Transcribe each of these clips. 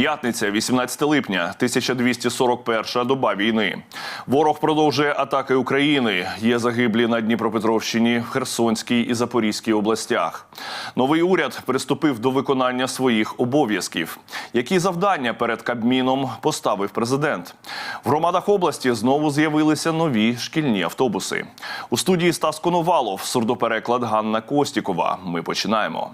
П'ятниця, 18 липня, 1241 доба війни. Ворог продовжує атаки України. Є загиблі на Дніпропетровщині, Херсонській і Запорізькій областях. Новий уряд приступив до виконання своїх обов'язків. Які завдання перед Кабміном поставив президент? В громадах області знову з'явилися нові шкільні автобуси. У студії Стас Коновалов, сурдопереклад Ганна Костікова. Ми починаємо.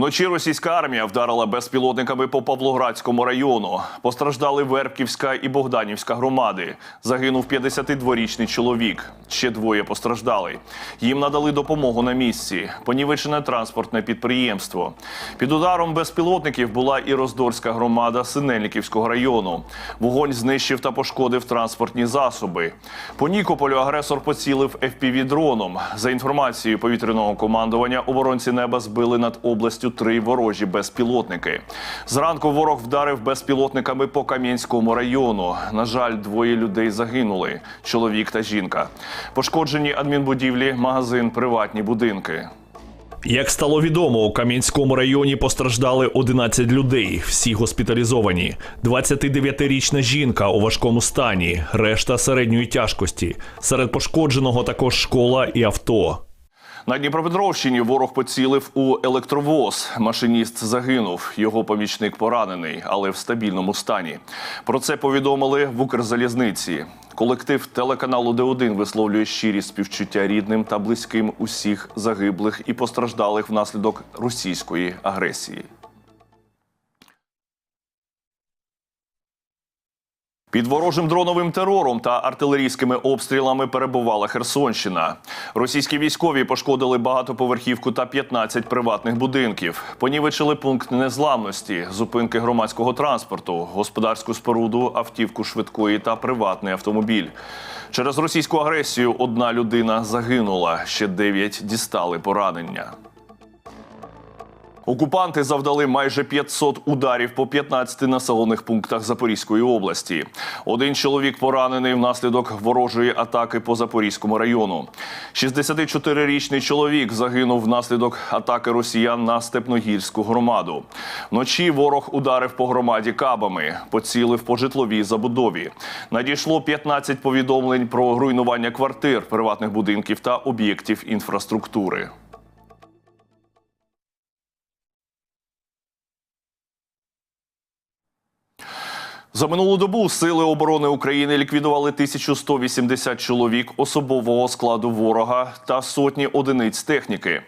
Вночі російська армія вдарила безпілотниками по Павлоградському району. Постраждали Вербківська і Богданівська громади. Загинув 52-річний чоловік. Ще двоє постраждали. Їм надали допомогу на місці. Понівечене транспортне підприємство. Під ударом безпілотників була і Роздорська громада Синельниківського району. Вогонь знищив та пошкодив транспортні засоби. По Нікополю агресор поцілив FPV-дроном. За інформацією повітряного командування, оборонці неба збили над областю три ворожі безпілотники. Зранку ворог вдарив безпілотниками по Кам'янському району. На жаль, двоє людей загинули: чоловік та жінка. Пошкоджені адмінбудівлі, магазин, приватні будинки. Як стало відомо, у Кам'янському районі постраждали 11 людей, всі госпіталізовані. 29-річна жінка у важкому стані, решта середньої тяжкості. Серед пошкодженого також школа і авто. На Дніпропетровщині ворог поцілив у електровоз. Машиніст загинув. Його помічник поранений, але в стабільному стані. Про це повідомили в Укрзалізниці. Колектив телеканалу Д1 висловлює щирі співчуття рідним та близьким усіх загиблих і постраждалих внаслідок російської агресії. Під ворожим дроновим терором та артилерійськими обстрілами перебувала Херсонщина. Російські військові пошкодили багатоповерхівку та 15 приватних будинків. Понівечили пункт незламності, зупинки громадського транспорту, господарську споруду, автівку швидкої та приватний автомобіль. Через російську агресію одна людина загинула, ще дев'ять дістали поранення. Окупанти завдали майже 500 ударів по 15 населених пунктах Запорізької області. Один чоловік поранений внаслідок ворожої атаки по Запорізькому району. 64-річний чоловік загинув внаслідок атаки росіян на Степногірську громаду. Вночі ворог ударив по громаді кабами, поцілив по житловій забудові. Надійшло 15 повідомлень про руйнування квартир, приватних будинків та об'єктів інфраструктури. За минулу добу сили оборони України ліквідували 1180 чоловік особового складу ворога та сотні одиниць техніки.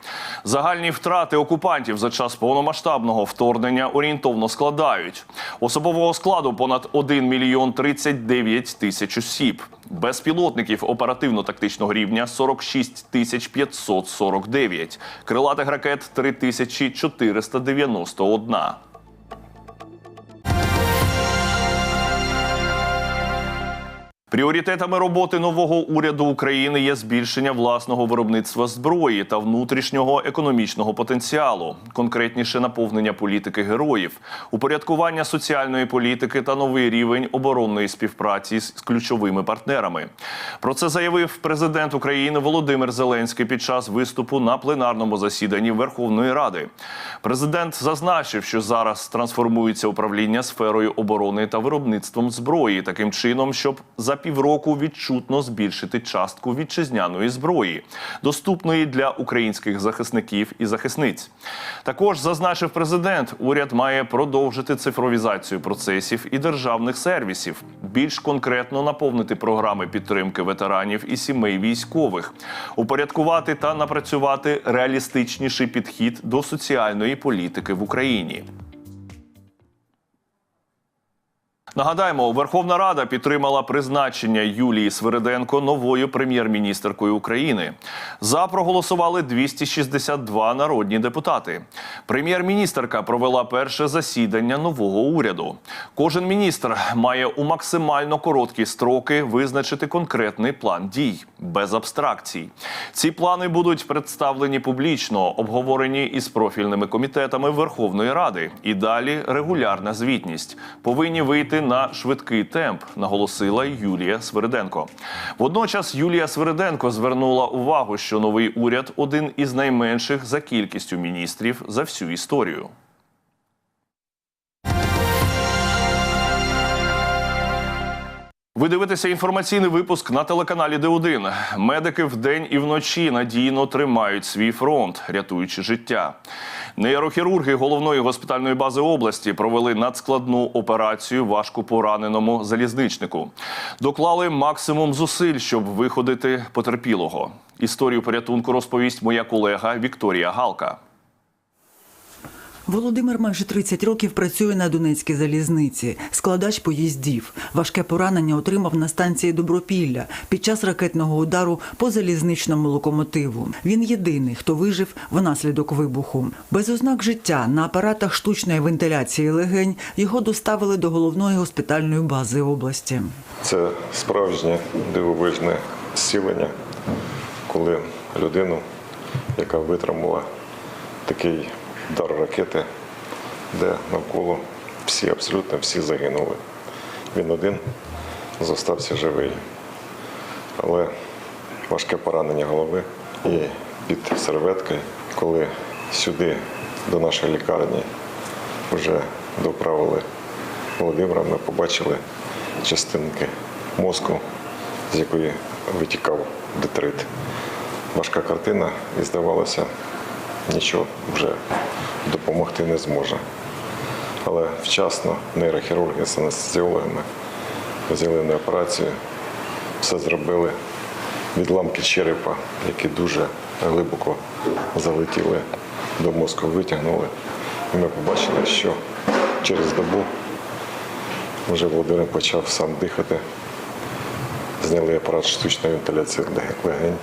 Загальні втрати окупантів за час повномасштабного вторгнення орієнтовно складають особового складу понад 1 мільйон 39 тисяч осіб. Безпілотників оперативно-тактичного рівня 46 тисяч 549, крилатих ракет 3491. Пріоритетами роботи нового уряду України є збільшення власного виробництва зброї та внутрішнього економічного потенціалу, конкретніше наповнення політики героїв, упорядкування соціальної політики та новий рівень оборонної співпраці з ключовими партнерами. Про це заявив президент України Володимир Зеленський під час виступу на пленарному засіданні Верховної Ради. Президент зазначив, що зараз трансформується управління сферою оборони та виробництвом зброї таким чином, щоб за півроку відчутно збільшити частку вітчизняної зброї, доступної для українських захисників і захисниць. Також зазначив президент, уряд має продовжити цифровізацію процесів і державних сервісів, більш конкретно наповнити програми підтримки ветеранів і сімей військових, упорядкувати та напрацювати реалістичніший підхід до соціальної політики в Україні. Нагадаємо, Верховна Рада підтримала призначення Юлії Свириденко новою прем'єр-міністеркою України. За проголосували 262 народні депутати. Прем'єр-міністерка провела перше засідання нового уряду. Кожен міністр має у максимально короткі строки визначити конкретний план дій без абстракцій. Ці плани будуть представлені публічно, обговорені із профільними комітетами Верховної Ради. І далі регулярна звітність повинні вийти на швидкий темп, наголосила Юлія Свириденко. Водночас Юлія Свириденко звернула увагу, що новий уряд один із найменших за кількістю міністрів за всю історію. Ви дивитеся інформаційний випуск на телеканалі Д1. Медики вдень і вночі надійно тримають свій фронт, рятуючи життя. Нейрохірурги головної госпітальної бази області провели надскладну операцію важко пораненому залізничнику. Доклали максимум зусиль, щоб виходити потерпілого. Історію порятунку розповість моя колега Вікторія Галка. Володимир майже 30 років працює на Донецькій залізниці, складач поїздів. Важке поранення отримав на станції Добропілля під час ракетного удару по залізничному локомотиву. Він єдиний, хто вижив внаслідок вибуху. Без ознак життя на апаратах штучної вентиляції легень його доставили до головної госпітальної бази області. Це справжнє дивовижне зцілення, коли людину, яка витримала такий удар ракети, де навколо всі, абсолютно всі загинули. Він один зостався живий. Але важке поранення голови і під серветкою, коли сюди, до нашої лікарні, вже доправили Володимира, ми побачили частинки мозку, з якої витікав детрит. Важка картина і здавалося, нічого вже допомогти не зможе. Але вчасно нейрохірурги з анестезіологами взяли на операцію, все зробили. Відламки черепа, які дуже глибоко залетіли до мозку, витягнули. І ми побачили, що через добу вже Володимир почав сам дихати. Зняли апарат штучної вентиляції легень,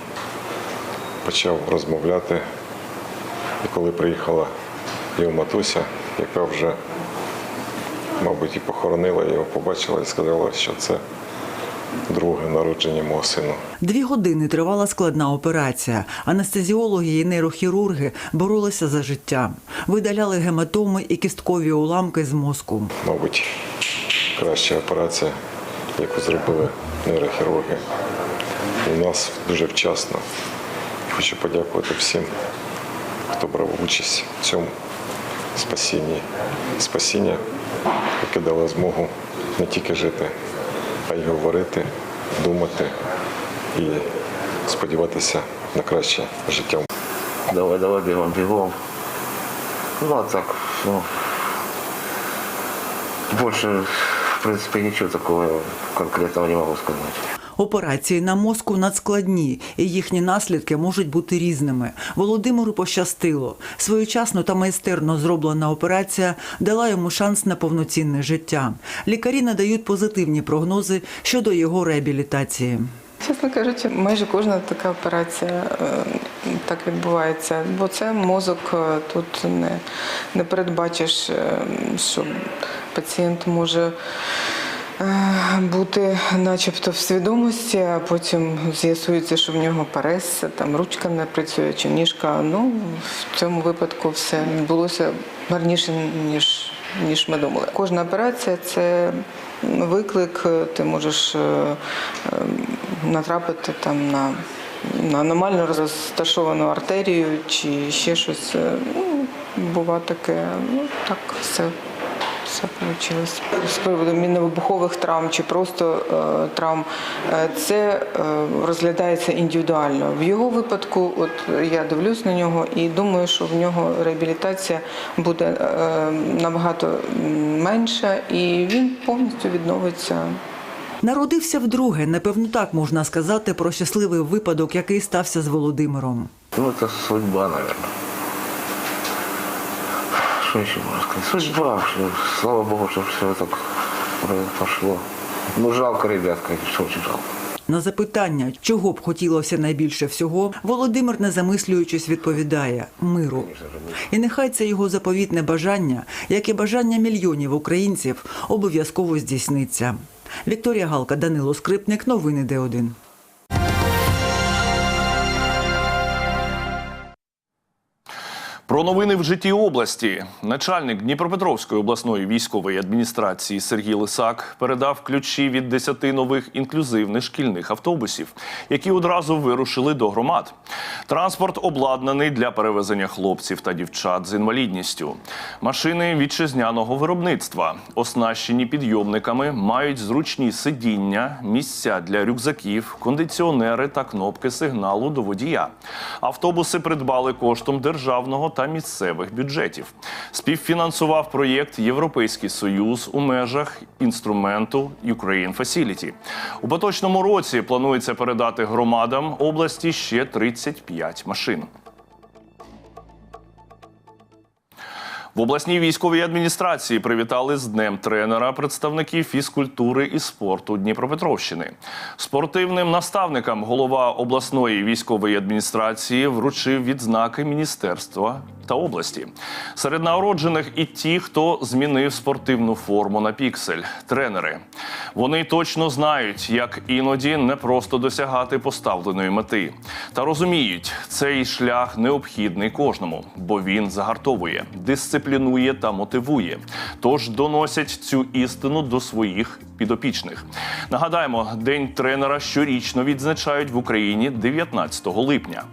почав розмовляти. І коли приїхала його матуся, яка вже, мабуть, і похоронила його, побачила і сказала, що це друге народження мого сина. Дві години тривала складна операція. Анестезіологи і нейрохірурги боролися за життя. Видаляли гематоми і кісткові уламки з мозку. Мабуть, краща операція, яку зробили нейрохірурги. У нас дуже вчасно. Хочу подякувати всім, хто брав участь в цьому спасінні. Спасіння, яке дало змогу не тільки жити, а й говорити, думати і сподіватися на краще життя. Давай, давай, бегом, бегом. Ну, а так, ну, больше, в принципе, ничего такого конкретного не могу сказать. Операції на мозку надскладні, і їхні наслідки можуть бути різними. Володимиру пощастило. Своєчасно та майстерно зроблена операція дала йому шанс на повноцінне життя. Лікарі надають позитивні прогнози щодо його реабілітації. Чесно кажучи, майже кожна така операція е, так відбувається, бо це мозок е, тут не, не передбачиш, е, що пацієнт може бути начебто в свідомості, а потім з'ясується, що в нього парез, там ручка не працює чи ніжка. Ну, в цьому випадку все відбулося гарніше, ніж, ніж ми думали. Кожна операція це виклик, ти можеш е, е, натрапити там на, на аномально розташовану артерію чи ще щось. Е, Ну, бува таке, ну так все. Все вийшло. З приводу міновибухових травм чи просто е, травм, е, це е, розглядається індивідуально. В його випадку, от я дивлюсь на нього і думаю, що в нього реабілітація буде е, набагато менша, і він повністю відновиться. Народився вдруге. Напевно, так можна сказати про щасливий випадок, який стався з Володимиром. Ну, это судьба, наверное. Что еще можно сказать? Судьба, что, слава богу, что все так пошло. Ну, жалко ребят, конечно, очень жалко. На запитання, чого б хотілося найбільше всього, Володимир, не замислюючись, відповідає миру. І нехай це його заповітне бажання, як і бажання мільйонів українців, обов'язково здійсниться. Вікторія Галка, Данило Скрипник, новини Д1. Про новини в житті області начальник Дніпропетровської обласної військової адміністрації Сергій Лисак передав ключі від 10 нових інклюзивних шкільних автобусів, які одразу вирушили до громад. Транспорт обладнаний для перевезення хлопців та дівчат з інвалідністю. Машини вітчизняного виробництва, оснащені підйомниками, мають зручні сидіння, місця для рюкзаків, кондиціонери та кнопки сигналу до водія. Автобуси придбали коштом державного та місцевих бюджетів. Співфінансував проєкт Європейський Союз у межах інструменту Ukraine Facility. У поточному році планується передати громадам області ще 35 машин. В обласній військовій адміністрації привітали з днем тренера представників фізкультури і спорту Дніпропетровщини. Спортивним наставникам голова обласної військової адміністрації вручив відзнаки міністерства та області. Серед нагороджених і ті, хто змінив спортивну форму на піксель тренери. Вони точно знають, як іноді не просто досягати поставленої мети, та розуміють, цей шлях необхідний кожному, бо він загартовує, дисциплінує та мотивує. Тож доносять цю істину до своїх підопічних. Нагадаємо, день тренера щорічно відзначають в Україні 19 липня.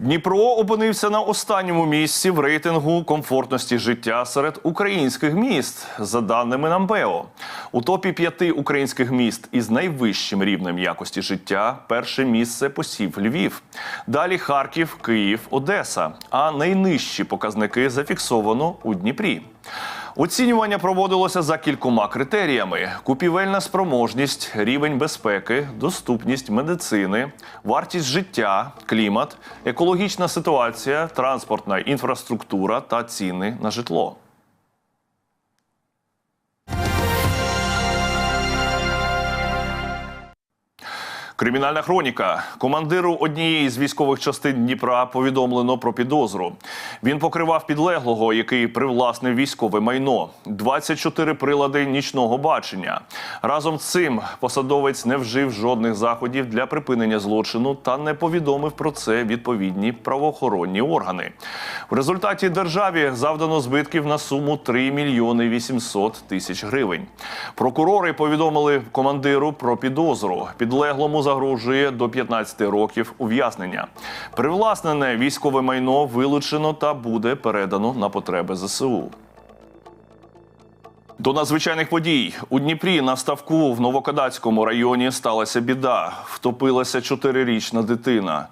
Дніпро опинився на останньому місці в рейтингу комфортності життя серед українських міст, за даними НАМБЕО. У топі п'яти українських міст із найвищим рівнем якості життя перше місце посів Львів. Далі Харків, Київ, Одеса. А найнижчі показники зафіксовано у Дніпрі. Оцінювання проводилося за кількома критеріями: купівельна спроможність, рівень безпеки, доступність медицини, вартість життя, клімат, екологічна ситуація, транспортна інфраструктура та ціни на житло. Кримінальна хроніка. Командиру однієї з військових частин Дніпра повідомлено про підозру. Він покривав підлеглого, який привласнив військове майно, 24 прилади нічного бачення. Разом з цим посадовець не вжив жодних заходів для припинення злочину та не повідомив про це відповідні правоохоронні органи. В результаті державі завдано збитків на суму 3 мільйони 800 тисяч гривень. Прокурори повідомили командиру про підозру. Підлеглому загрожує до 15 років ув'язнення. Привласнене військове майно вилучено та буде передано на потреби ЗСУ. До надзвичайних подій у Дніпрі на ставку в Новокадацькому районі сталася біда. Втопилася чотирирічна дитина.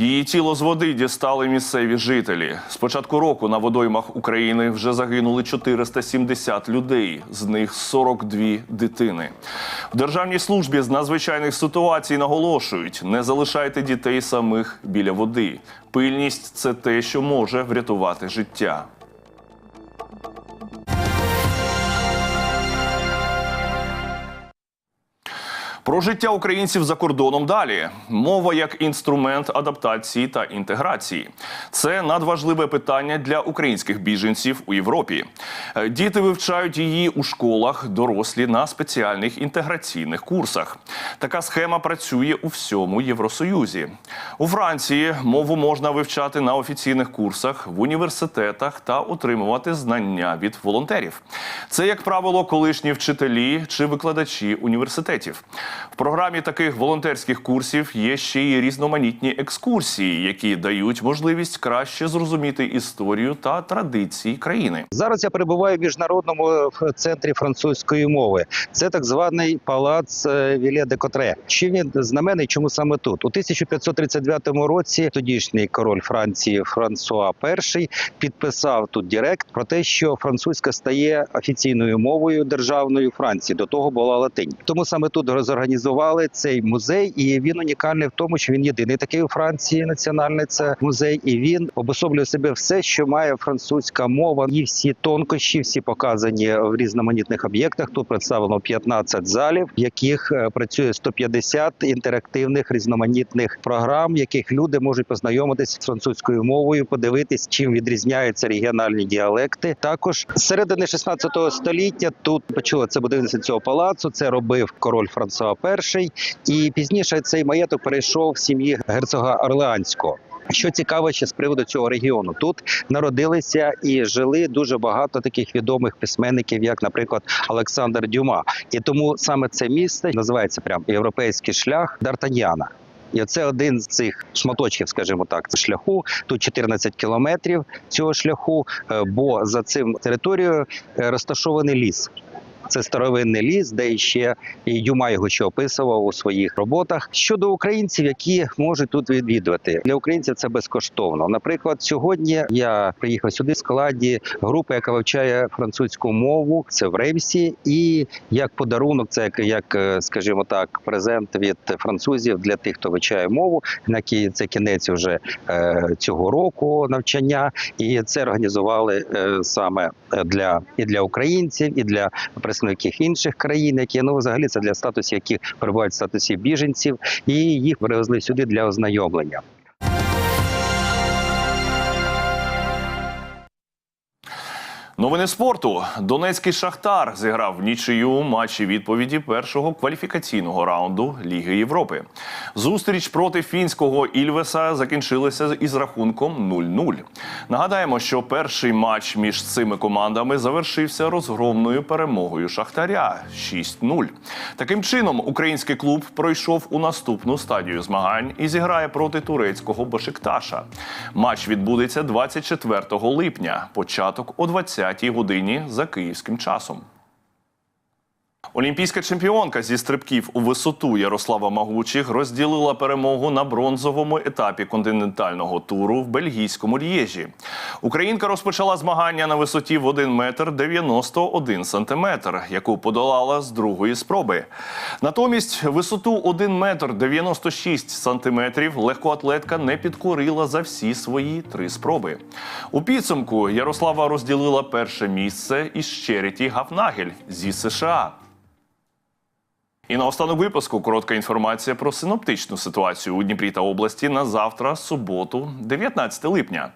Її тіло з води дістали місцеві жителі. З початку року на водоймах України вже загинули 470 людей, з них 42 дитини. В Державній службі з надзвичайних ситуацій наголошують: не залишайте дітей самих біля води. Пильність це те, що може врятувати життя. Про життя українців за кордоном далі. Мова як інструмент адаптації та інтеграції. Це надважливе питання для українських біженців у Європі. Е, Діти вивчають її у школах, дорослі на спеціальних інтеграційних курсах. Така схема працює у всьому Євросоюзі. У Франції мову можна вивчати на офіційних курсах в університетах та отримувати знання від волонтерів. Це, як правило, колишні вчителі чи викладачі університетів. В програмі таких волонтерських курсів є ще й різноманітні екскурсії, які дають можливість краще зрозуміти історію та традиції країни. Зараз я перебуваю в міжнародному е, центрі французької мови. Це так званий палац е, Вілє де Котре. Чим він знаменний? Чому саме тут? У 1539 році тодішній король Франції Франсуа І підписав тут директ про те, що французька стає офіційною мовою державною Франції. До того була латинь. Тому саме тут зорганізували цей музей, і він унікальний в тому, що він єдиний такий у Франції національний це музей, і він обособлює себе все, що має французька мова. І всі тонкощі, всі показані в різноманітних об'єктах. Тут представлено 15 залів, в яких е, працює 150 інтерактивних різноманітних програм, в яких люди можуть познайомитися з французькою мовою, подивитись, чим відрізняються регіональні діалекти. Також з середини 16 століття тут почало це будівництво цього палацу. Це робив король Франсуа І, і пізніше цей маєток перейшов в сім'ї герцога Орлеанського. Що цікаво ще з приводу цього регіону, тут народилися і жили дуже багато таких відомих письменників, як, наприклад, Олександр Дюма. І тому саме це місце називається прям європейський шлях Д'Артаньяна. І це один з цих шматочків, скажімо так, шляху. Тут 14 кілометрів цього шляху, е, бо за цим територією е, розташований ліс. Це старовинний ліс, де ще і Дюма його ще описував у своїх роботах. Щодо українців, які можуть тут відвідувати для українців, це безкоштовно. Наприклад, сьогодні я приїхав сюди в складі групи, яка вивчає французьку мову. Це в Реймсі, і як подарунок, це як, е, скажімо так, презент від французів для тих, хто вивчає мову. На це кінець вже е, цього року навчання, і це організували е, саме для і для українців, і для представників інших країн, які ну взагалі це для статусів, які перебувають в статусі біженців, і їх привезли сюди для ознайомлення. Новини спорту. Донецький Шахтар зіграв в нічию матчі відповіді першого кваліфікаційного раунду Ліги Європи. Зустріч проти фінського Ільвеса закінчилася із рахунком 0-0. Нагадаємо, що перший матч між цими командами завершився розгромною перемогою Шахтаря 6-0. Таким чином, український клуб пройшов у наступну стадію змагань і зіграє проти турецького Бешикташа. Матч відбудеться 24 липня, початок о 20 годині за київським часом. Олімпійська чемпіонка зі стрибків у висоту Ярослава Магучих розділила перемогу на бронзовому етапі континентального туру в бельгійському Лєжі. Українка розпочала змагання на висоті в 1 метр 91 сантиметр, яку подолала з другої спроби. Натомість висоту 1 метр 96 сантиметрів легкоатлетка не підкорила за всі свої три спроби. У підсумку Ярослава розділила перше місце із Череті Гафнагель зі США. І на останок випуску коротка інформація про синоптичну ситуацію у Дніпрі та області на завтра, суботу, 19 липня.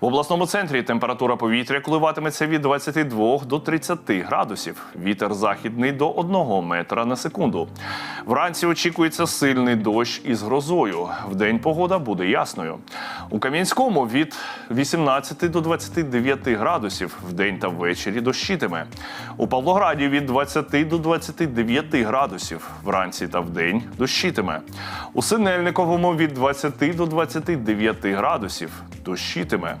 В обласному центрі температура повітря коливатиметься від 22 до 30 градусів. Вітер західний до 1 метра на секунду. Вранці очікується сильний дощ із грозою. Вдень погода буде ясною. У Кам'янському від 18 до 29 градусів вдень та ввечері дощитиме. У Павлограді від 20 до 29 градусів вранці та вдень дощитиме. У Синельниковому від 20 до 29 градусів дощитиме.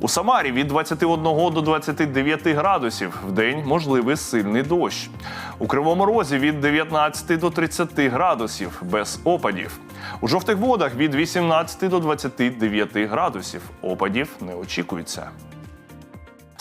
У Самарі від 21 до 29 градусів вдень можливий сильний дощ. У Кривому Розі від 19 до 30 градусів без опадів. У жовтих водах від 18 до 29 градусів. Опадів не очікується.